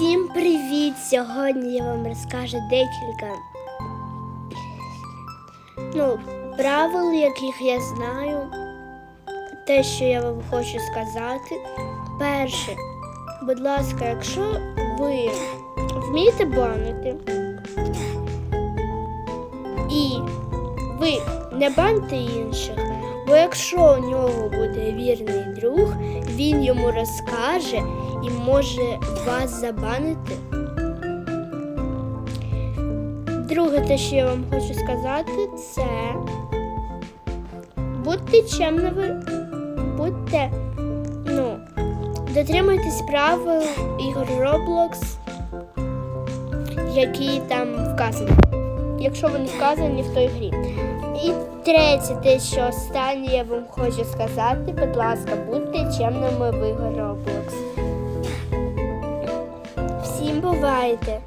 Всім привіт! Сьогодні я вам розкажу декілька ну, правил, яких я знаю. Те, що я вам хочу сказати. Перше, будь ласка, якщо ви вмієте банити і ви не баньте інших, бо якщо у нього буде вірний друг, він йому розкаже і може вас забанити. Друге, те, що я вам хочу сказати, це будьте чемними, будьте, ну, дотримуйтесь правил ігор Roblox, які там вказані, якщо вони вказані в той грі. І третє, те, що останнє я вам хочу сказати, будь ласка, будьте чемними в Роблокс. Всім бувайте!